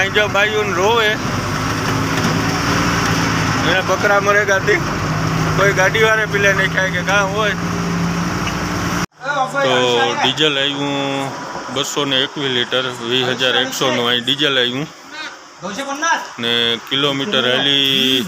અહીં જો બાયું રોવે. એને બકરા મરે ગાતી. કોઈ ગાડી વાળે પીલે નહીં ખાય કે કાં હોય. તો ડીઝલ આવ્યું બસો ને એકવીસ લીટર, વીસ હજાર એકસોનું અહીં ડીઝલ આવ્યું ને કિલોમીટર હેલી.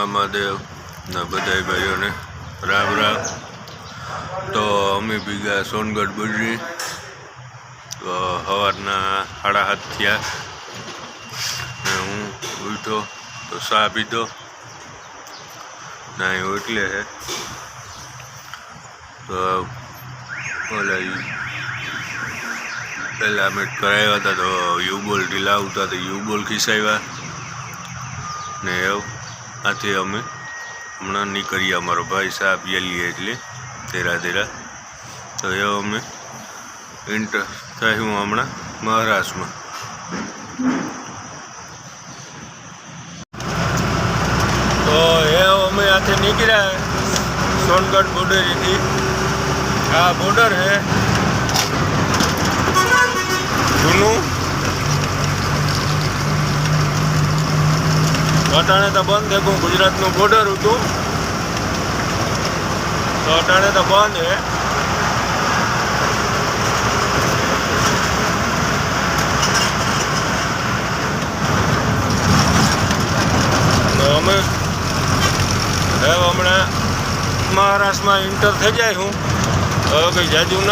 જય મામાદેવ ના બધા ભાઈઓને રામ રામ. તો અમે ભીગા સોનગઢ બુજરી તો સવારના સાડા હાથ થયા. ને હું ઉઠો તો ચા પીધો. ના એવું એટલે છે તો ઓલા પહેલાં અમે કરાવ્યા હતા તો યુબોલ ઢીલા આવતા તો યુબોલ ખીસાવ્યા. ને એવું. આથી અમે હમણાં નીકળીએ અમારો ભાઈ સાહેબ યેલીએ એટલે ધેરા ધેરા તો એ અમે ઇન્ટર થયું હમણાં મહારાષ્ટ્રમાં. તો એ અમે આથી નીકળ્યા સોનગઢ બોર્ડરેથી આ બોર્ડર છે જૂનું અટાણે તો બંધ થયું ગુજરાતનું બોર્ડર હતું. તો અટાણે તો બંધ હે. અમે હવે હમણાં મહારાષ્ટ્રમાં ઇન્ટર થઈ જાય હું. હવે કંઈ જાજુ ન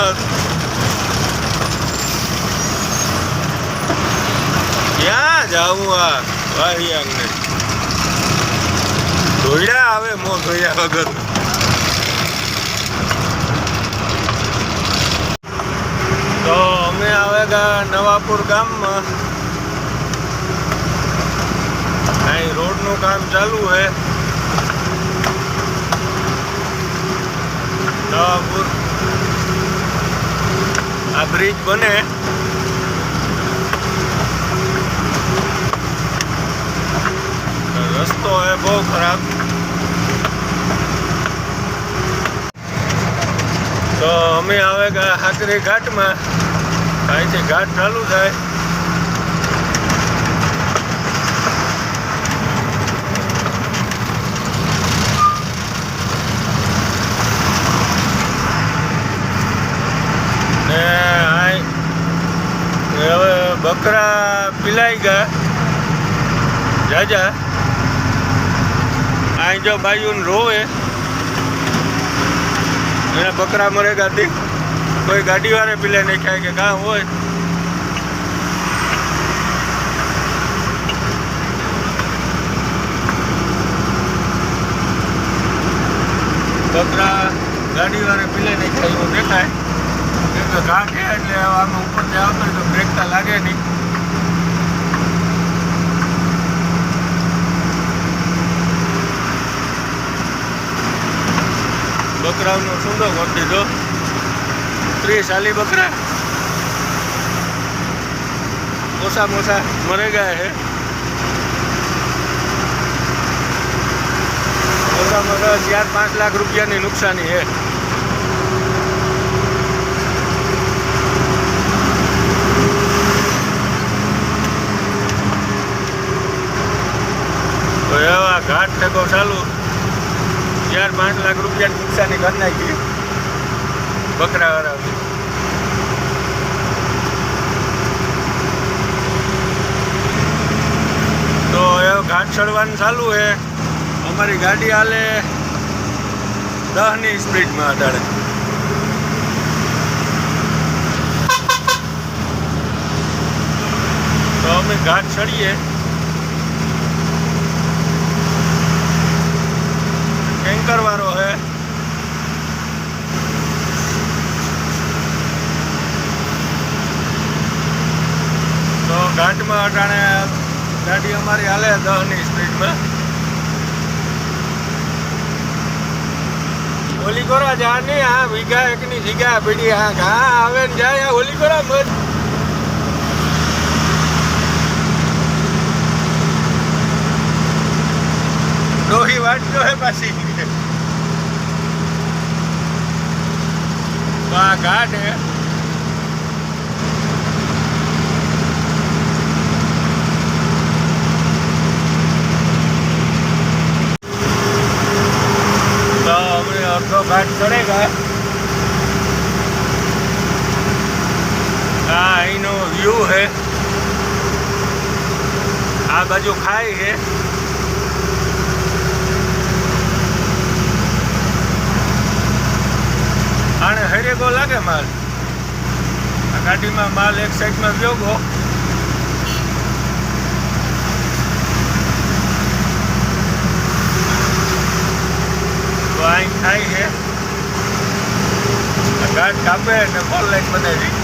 ક્યાં જાવું આ? વાહિયાંગને. ધોઈડા આવે મો ધોયા વગર. તો અમે આવે નવાપુર ગામમાં. અહીં રોડનું કામ ચાલુ છે નવાપુર. આ બ્રિજ બને. રસ્તો એ બહુ ખરાબ તો અમે આવે ગયા હાકરી ઘાટમાં? અહીંથી ઘાટ ચાલુ થાય. ને હવે બકરા પીલાઈ ગયા. જાજા. અહીં જો બાયું રોવે. એને બકરા મરે ગાડી. કોઈ ગાડી વાળે પીલે નહીં ખાય કે કાં હોય. બકરા ગાડી વાળે પીલે નહીં ખાય એવું દેખાય. કે ઘા કે એટલે આમાં ઉપરથી આવતો તો બ્રેક તો લાગે નહીં. બકરાઓનો સુંદો કરી દીધો. ત્રીસ આલી બકરા. ઓછા મોસા મરે ગયા છે ઓછામાં ઓછા ચાર, પાંચ લાખ રૂપિયાની નુકસાની છે તો એવા ઘાટ ટેકો ચાલુ. ચાર પાંચ લાખ રૂપિયાની નુકસાની કરી નાખી. બકરા વાળા તો એ ઘાટ ચડવાનું ચાલુ છે. અમારી ગાડી હાલે દસની સ્પીડમાં અટાડે તો અમે ઘાટ ચડીએ ટેન્કર વાળો હે તો ઘાટમાં અટાણે ગાડી અમારી હાલે દહની સ્પીડમાં. હોલી કરવા જા નહીં હા, વીઘા એકની જીગા પીડી, હા ઘા આવે ને જાય આ કરવા કોરા મત વાટ જો હે પાછી. આ ઘાટ હે. આ બાજુ ખાય છે. આને હરેગો લાગે માલ? આ ગાડીમાં માલ એક સાઈડમાં ગયો ગો તો અહીં ખાઈ છે. ગાઢ કાપે ને ફોર લાઈટ બનાવી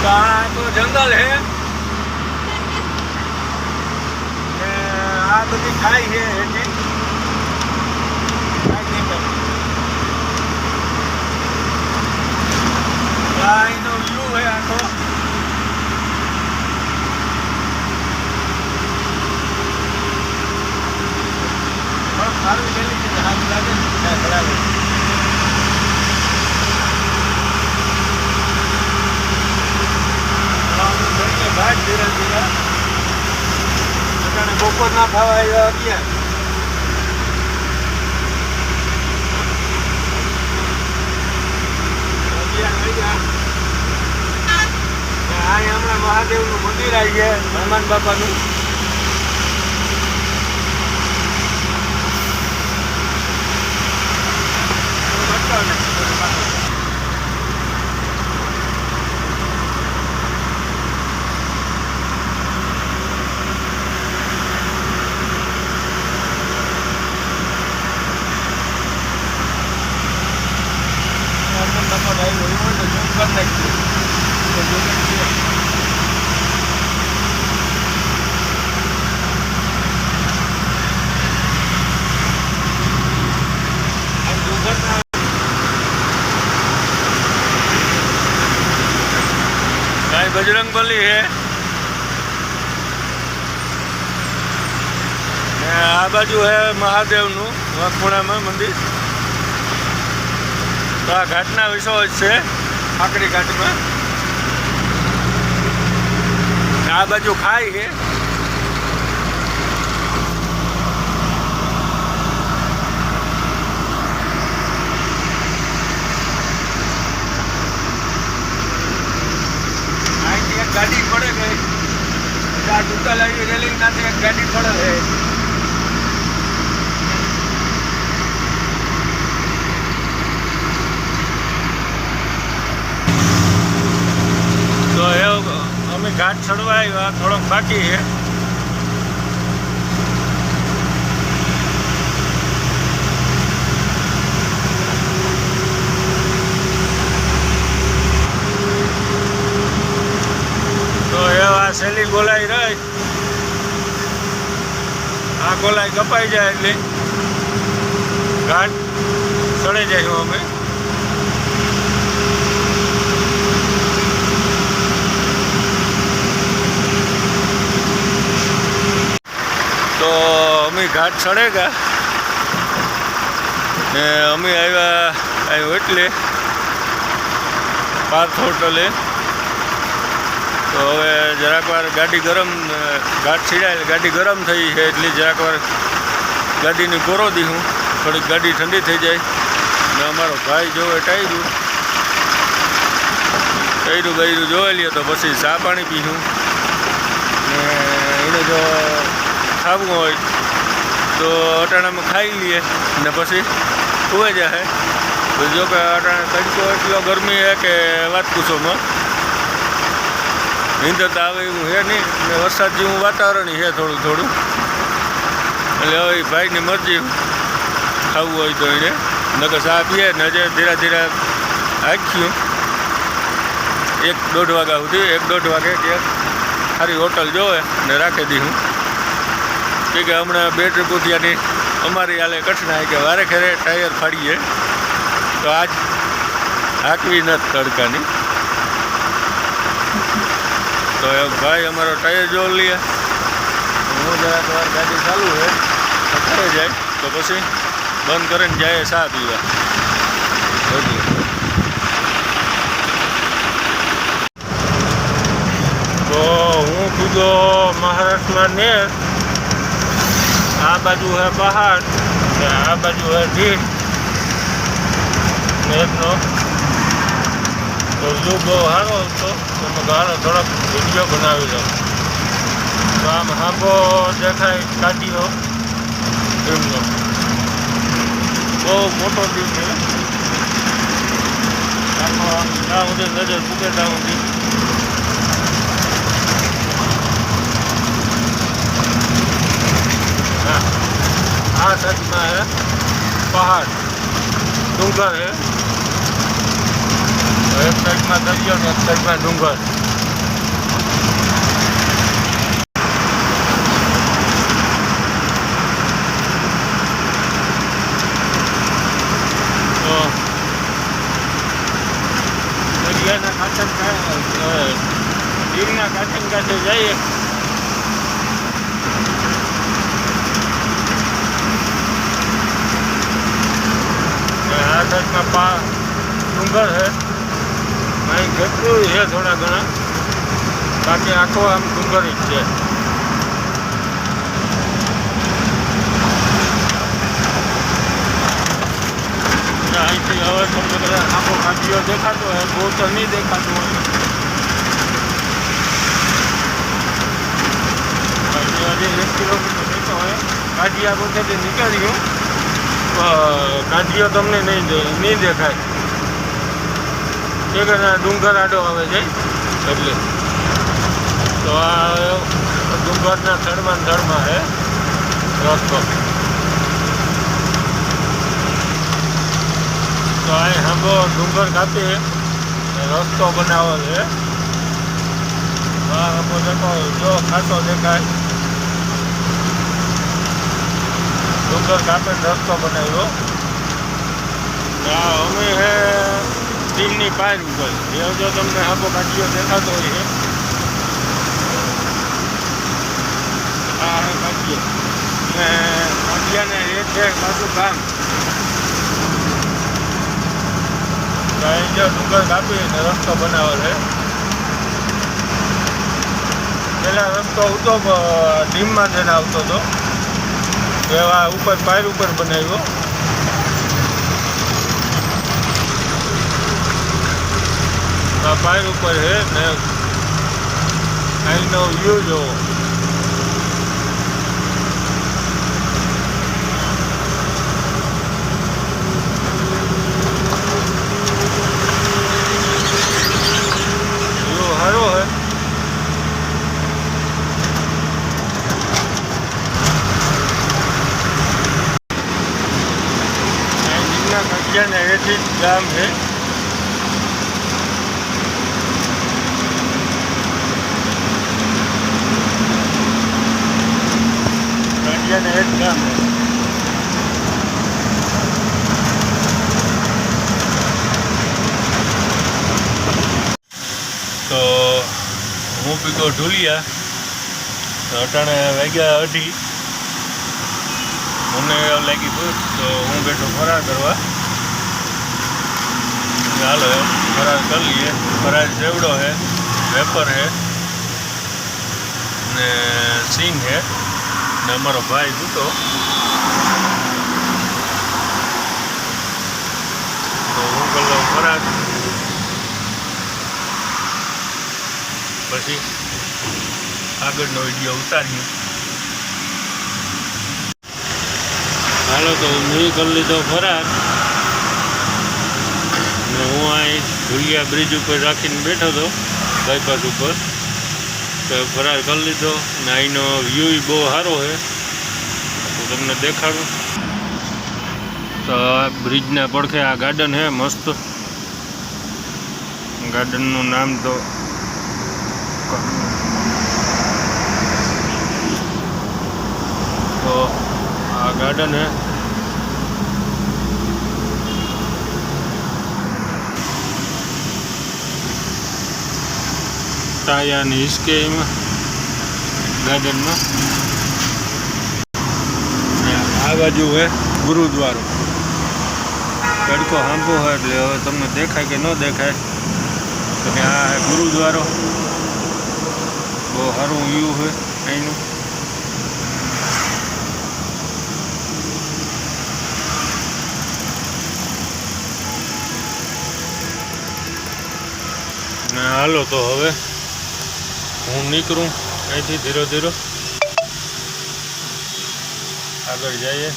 તો આ તો જંગલ હે. આ બધી ખાઈ છે આ અહીંનો વ્યૂ હે આખો. સારું ગયેલી છે સારું લાગે ખરાબ ઘાટ ધીરે ધીરે અટાણે બપોર ના ખાવા આવ્યા અગિયાર હમણાં મહાદેવનું મંદિર આવી છે હનુમાન બાપાનું બજરંગ બલી હે ને આ બાજુ હે મહાદેવનું વાઘપુણામાં મંદિર. તો આ ઘાટના વિષય જ છે આકડી ઘાટમાં. આ બાજુ ખાઈ છે. ગાડી પડે ગઈ આ ટૂંકા લાવી રેલિંગ નાથી ગાડી પડે છે તો એ અમે ઘાટ ચડવા આવ્યા, થોડોક બાકી છે. તો એવા સેલી ગોલાઈ રહી. આ ગોલાઈ કપાઈ જાય એટલે ઘાટ ચડી જાય અમે. તો અમે ઘાટ ચડે ગયા ને અમે આવ્યા, આવ્યો એટલે પાર્થ હોટલે. તો હવે જરાક વાર ગાડી ગરમ, ઘાટ છીડાય ગાડી ગરમ થઈ છે એટલે જરાક વાર ગાડીને કોરો દીધું થોડીક ગાડી ઠંડી થઈ જાય. ને અમારો ભાઈ જોવે ટાયરું. ટાયરું બાયરું જોઈ લઈએ તો પછી ચા પાણી પીશું ને એને જો ખાવું હોય તો અટાણામાં ખાઈ લઈએ ને પછી સુવાઈ જાય. તો જો કે અટાણા તડકો એટલો ગરમી છે કે વાત પૂછોમાં નીંદર તો આવે એવું છે નહીં, ને વરસાદ જેવું વાતાવરણ છે થોડું થોડું. એટલે હવે ભાઈની મરજી ખાવું હોય તો એને. નકર ચા પીએ ને હજે ધીરે ધીરે આખ્યું. એક દોઢ વાગ્યા સુધી, એક દોઢ વાગે કે સારી હોટલ જોવે ને રાખી દીધું કે હમણાં બેટરી પૂતિયાની અમારી હાલે કઠણાઈ કે વારે ખેરે ટાયર ફાડીએ. તો આજ હાકવી નથી તડકાની. તો ભાઈ અમારો ટાયર જો લઈએ હું જરાક વાર ગાડી ચાલુ છે ઘરે જાય. તો પછી બંધ કરીને જાય ચા પીવા. તો હું કીધો, મહારાષ્ટ્રમાં ને આ બાજુ છે પહાડ ને આ બાજુ હોય ગીર મેઘનો તો વ્યૂ બહુ સારો હતો, તો મેં ગાળો થોડોક વીડિયો બનાવી દઉં. તો આમ હાંભો દેખાય કાઢીઓ એમનો. બહુ મોટો દીવ છે. આખો આમ જ્યાં સુધી નજર પૂકે ત્યાં સુધી હા આ સાઈડમાં હે પહાડ ડુંગર હે એક સાઈડમાં દરિયો ને એક સાઈડમાં ડુંગર તો દરિયાના કાંઠે કાંઠે ગીરના કાંઠે ને કાંઠે જઈએ ને પા ડુંગર છે. અહીં કેટલું છે થોડા ઘણા. બાકી આખો આમ ડુંગર જ છે. અહીંથી હવે તમને બધા આખો કાઢીઓ દેખાતો હોય બહુ તો નહીં દેખાતું હોય. હજી એક કિલોમીટર જતો હોય. ગાડી આ બધે નીકળી નીકળ્યું. કાઢીઓ તમને નહીં નહીં દેખાય. એના ડુંગર આડો આવે છે, એટલે. તો આ ડુંગરના થડમાં થડમાં છે રસ્તો. તો અહીં હાંભો ડુંગર કાપી રસ્તો બનાવો છે. હાંભો જો ખાસો દેખાય. ડુંગર કાપીને રસ્તો બનાવ્યો. હા અમે હે, ટીમની પાર ઉપર એ જો તમને હાંભો કાઢીઓ દેખાતો હોય હા હવે ને કાઢિયાને એક છે પાછું કામ. જો ડુંગર કાપી ને રસ્તો બનાવેલ છે. પેલા રસ્તો હતો ધીમમાં જઈને આવતો હતો. એવા ઉપર પાયર ઉપર બનાવ્યો આ પાયર ઉપર છે ને. અહીંનો વ્યૂ જોવો વ્યૂ સારો હે અહીં જીમના કજિયા ને એથી જ ગામ છે. કજિયા ને એ જ ગામ છે. તો હું પીકો ઢુલિયા. અટાણે વાગ્યા અઢી. મને લાગી તો હું બેઠો ફરાર કરવા. ચાલો એમ ફરાર કરી લઈએ. ફરાર સેવડો છે વેપર છે ને સિંગ છે ને અમારો ભાઈ જૂતો. તો હું કરી લઉં પછી આગળનો વીડિયો ઉતારીએ. હાલો, તો મેં કરી લીધો ને હું અહીં ઢુલિયા બ્રિજ ઉપર રાખીને બેઠો હતો બાયપાસ ઉપર. તો ફરાર કરી લીધો ને અહીંનો વ્યૂ બહુ સારો છે. તો તમને દેખાડું. તો બ્રિજના પડખે આ ગાર્ડન છે, મસ્ત. ગાર્ડનનું નામ તો તો આ ગાર્ડન है ટાયા ને હિસકે એમાં ગાર્ડનમાં આ બાજુ હે ગુરુદ્વારો. તડકો હાંભો હોય એટલે હવે તમને દેખાય કે ન દેખાય. કે આ ગુરુદ્વારો. બહુ સારું વ્યૂ છે અહીંનું. ને હાલો તો હવે હું નીકળું. અહીંથી ધીરે ધીરે. આગળ જઈએ.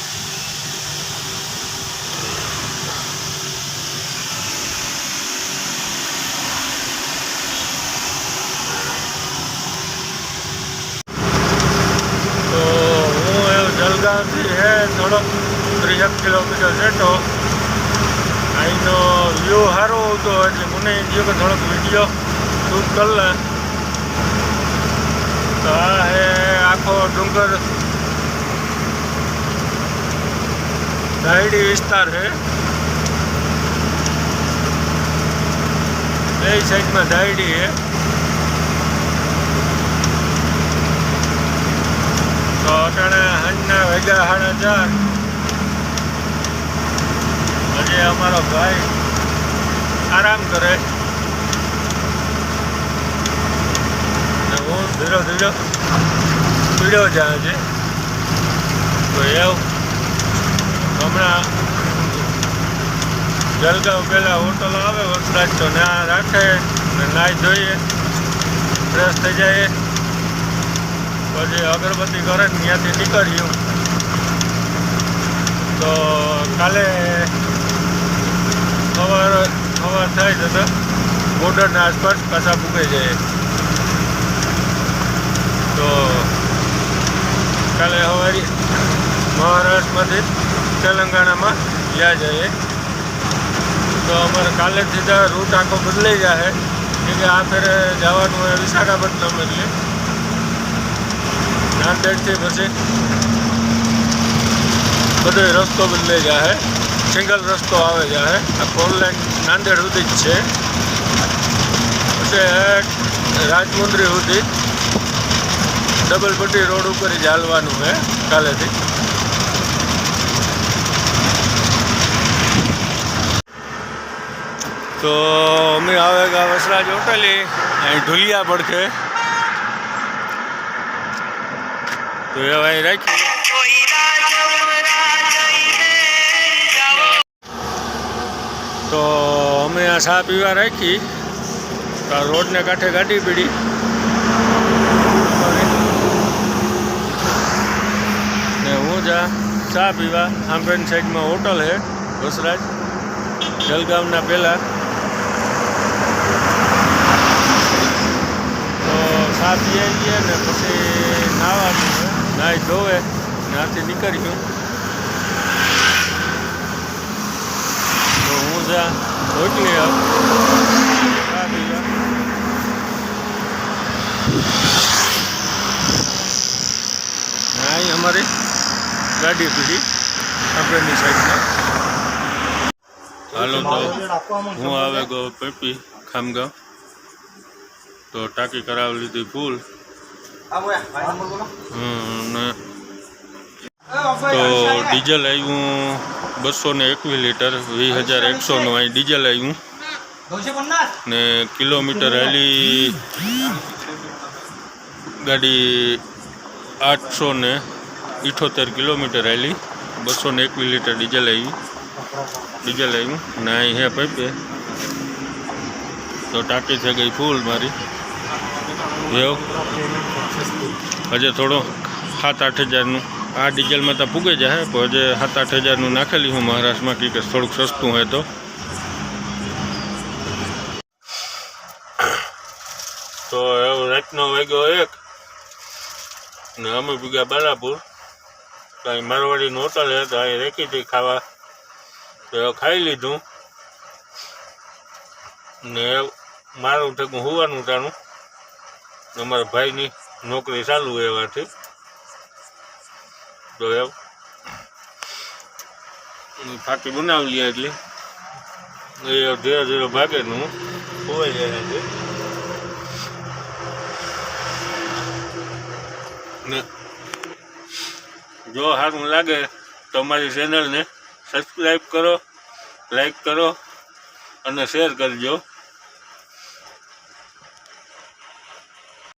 તો હું એવું જલગાંવથી હે થોડોક ત્રીસેક કિલોમીટર જેટલો અહીંનો વ્યૂ સારો હતો, એટલે મને એમ થયું કે થોડોક વીડિયો શૂટ કરી લે. તો હે આખો ડુંગર. ડાયડી વિસ્તાર છે બે સાઈડમાં દાયડી છે તો અટાણે સાંજના વાગ્યા સાડા ચાર. હજી અમારો ભાઈ આરામ કરે ને હું ધીરે ધીરે પીડ્યો જાય છે તો એવું હમણાં જલગાંવ પહેલાં હોટલ આવે વરસાદ તો ના રાખે ને નાહી ધોઈએ ફ્રેશ થઈ જાય પછી અગરબત્તી કરે ને ત્યાંથી નીકળ્યું તો કાલે સવાર સવાર થાય તો બોર્ડરના આસપાસ પાછા પૂકે જાય તો કાલે સવારે મહારાષ્ટ્રમાંથી તેલંગાણામાં લ્યા જઈએ. તો અમારે કાલે સીધા રૂટ આખો બદલાઈ જાય કેમ કે આ ફેરે જવાનું હોય વિશાખાપટ્ટનમ એટલે. નાંદેડથી પછી બધો રસ્તો બદલાઈ જાય સિંગલ રસ્તો આવે જાય આ ફોર લાઈન નાંદેડ સુધી જ છે. પછી હેઠ રાજમુંદ્રી સુધી ડબલ પટ્ટી રોડ ઉપર જ હાલવાનું છે કાલેથી. તો અમે આવે ગયા વસરાજ હોટલે અહીં ઢુલિયા પડખે તો એ ભાઈ રાખી તો અમે આ ચા પીવા રાખી. રોડને કાંઠે ગાડી પીડી ને હું જા ચા પીવા, આંબેન સાઈડમાં હોટલ છે વસરાજ જલગામના પહેલાં તો ચા પી આવીએ ને પછી નાવાનું છે. નાહી ધોવે ત્યાંથી નીકળ્યું. તો હું જા રોટલી આવ ચા પીવા ને અહીં અમારી ગાડી સુધી આપણી સાઈડમાં. હાલો તો હું આવે ગયો પેપી ખામગાંવ. તો ટાંકી કરાવી લીધી ને તો ડીઝલ આવ્યું બસો ને એકવીસ લીટર, વીસ હજાર એકસોનું અહીં ડીઝલ આવ્યું ને કિલોમીટર હાલી ગાડી આઠસો ને ઇઠોતેર કિલોમીટર હાલી બસો ને એકવીસ લીટર ડીઝલ આવ્યું ડીઝલ આવ્યું ને અહીં હે પૈપે. તો ટાંકી થઈ ગઈ ફૂલ મારી. એવું હજે થોડો સાત આઠ હજારનું. આ ડીઝલમાં તો પૂગે જાય પણ હજે સાત આઠ હજારનું નાખેલી હું મહારાષ્ટ્રમાં, કે થોડુંક સસ્તું હોય તો. તો એવું રાતનો વાગ્યો એક, ને અમે ભીગા બાલાપુર. તો અહીં મારવાડીનું હોટલ છે તો અહીં રેખી હતી ખાવા તો ખાઈ લીધું. ને મારું ઠેકું હોવાનું ટાણું. અમારા ભાઈની નોકરી ચાલુ હોય એવાથી. તો એમ ફાટી બનાવી લે એટલે એ ધીરે ધીરે ભાગે ને હું ખોવાઈ જાય જો સારું લાગે તો અમારી ચેનલને સબસ્ક્રાઈબ કરો લાઈક કરો અને શેર કરજો.